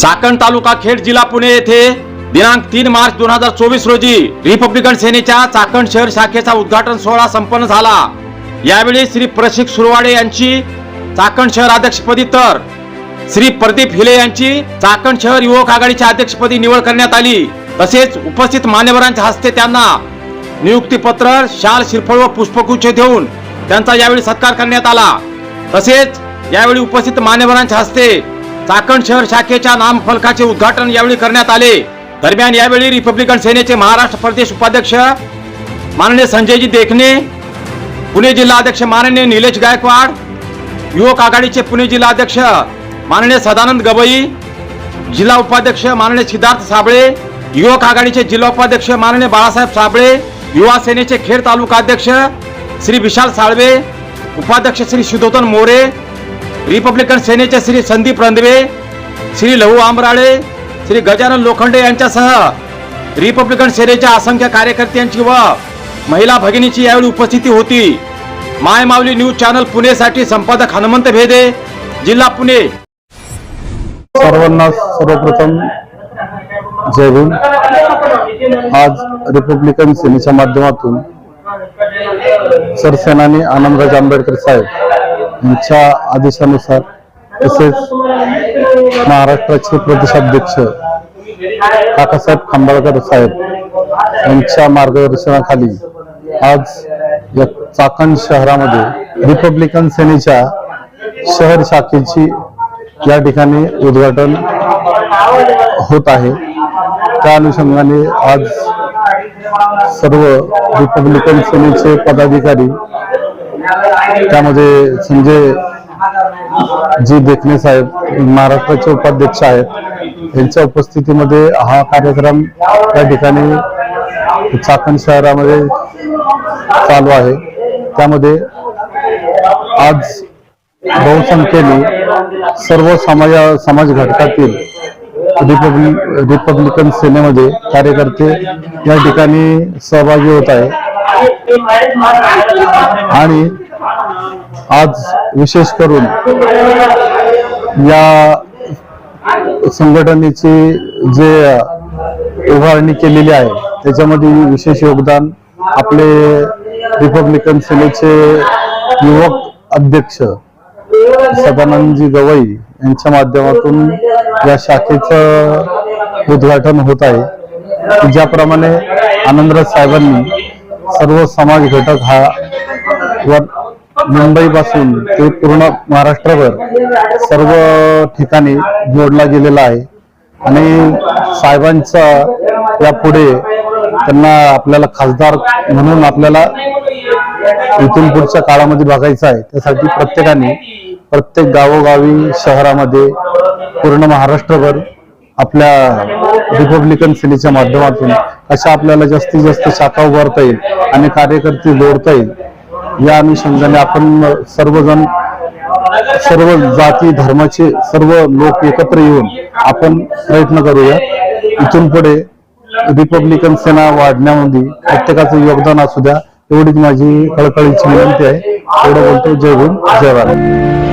चाकण तालुका खेड जिल्हा पुणे येथे दिनांक तीन मार्च दोन हजार चोवीस रोजी रिपब्लिकन सेनेच्या चाकण शहर शाखेचा उद्घाटन सोहळा संपन्न झाला. यावेळी श्री प्रशिक सुरवाडे यांची चाकण शहर अध्यक्षपदी तर श्री प्रदीप हिले यांची चाकण शहर युवक आघाडीच्या अध्यक्षपदी निवड करण्यात आली. तसेच उपस्थित मान्यवरांच्या हस्ते त्यांना नियुक्तीपत्र शाल श्रीफळ व पुष्पगुच्छ देऊन त्यांचा यावेळी सत्कार करण्यात आला. तसेच यावेळी उपस्थित मान्यवरांच्या हस्ते चाकण शहर शाखेच्या नामफलकाचे उद्घाटन यावेळी करण्यात आले. दरम्यान यावेळी रिपब्लिकन सेनेचे महाराष्ट्र प्रदेश उपाध्यक्ष माननीय संजयजी देखणे पुणे जिल्हा अध्यक्ष माननीय निलेश गायकवाड युवक आघाडीचे पुणे जिल्हा अध्यक्ष माननीय सदानंद गवई जिल्हा उपाध्यक्ष माननीय सिद्धार्थ साबळे युवक आघाडीचे जिल्हा उपाध्यक्ष माननीय बाळासाहेब साबळे युवा सेनेचे खेड तालुका अध्यक्ष श्री विशाल साळवे उपाध्यक्ष श्री सुधोतन मोरे रिपब्लिकन सेनेचे श्री संदीप रंधवे श्री लहू आंबराळे श्री गजानन लोखंडे यांच्यासह रिपब्लिकन सेनेच्या असंख्य कार्यकर्त्यांची व महिला भगिनीची यावेळी उपस्थिती होती. माय माऊली न्यूज चॅनल पुणेसाठी संपादक हनुमंत भेदे जिल्हा पुणे. सर्वांना सर्वप्रथम जय आज रिपब्लिकन सेनेच्या माध्यमातून सरसेनानी आनंदराज आंबेडकर साहेब यांच्या आदेशानुसार तसेच महाराष्ट्राचे प्रदेशाध्यक्ष काकासाहेब खांबाळकर साहेब यांच्या मार्गदर्शनाखाली आज या चाकण शहरामध्ये रिपब्लिकन सेनेच्या शहर शाखेची या ठिकाणी उद्घाटन होत आहे. त्या अनुषंगाने आज सर्व रिपब्लिकन सेनेचे पदाधिकारी त्यामध्ये संजय जी देखणे साहेब महाराष्ट्राचे उपाध्यक्ष आहेत यांच्या उपस्थितीमध्ये हा कार्यक्रम या ठिकाणी चाकण शहरामध्ये चालू आहे. त्यामध्ये आज बहुसंख्येने सर्व समाज समाज घटकातील रिपब्लिक रिपब्लिकन सेनेमध्ये कार्यकर्ते या ठिकाणी सहभागी होत आहे आणि आज विशेष करून या संघटनेची जे उभारणी केलेली आहे त्याच्यामध्ये विशेष योगदान आपले रिपब्लिकन सेनेचे युवक अध्यक्ष सदानंदजी गवई यांच्या माध्यमातून या शाखेचं उद्घाटन होत आहे. ज्याप्रमाणे आनंदराज साहेबांनी सर्व समाज घटक हा वर मुंबईपासून ते पूर्ण महाराष्ट्रभर सर्व ठिकाणी जोडला गेलेला आहे. आणि साहेबांचा यापुढे त्यांना आपल्याला खासदार म्हणून आपल्याला इथून पुढच्या काळामध्ये बघायचं आहे. त्यासाठी प्रत्येकाने प्रत्येक गावोगावी शहरामध्ये पूर्ण महाराष्ट्रभर आपल्या रिपब्लिकन सेनेच्या माध्यमातून अशा आपल्याला जास्तीत जास्त शाखा उभारता येईल आणि कार्यकर्ते जोडता येईल या अनुषंगाने आपण सर्वजण सर्व जाती धर्माचे सर्व लोक एकत्र येऊन आपण प्रयत्न करूया. इथून पुढे रिपब्लिकन सेना वाढण्यामध्ये प्रत्येकाचं योगदान असू द्या. एवढीच माझी कळकळीची विनंती आहे. एवढं बोलतो जय गुण जय भारत.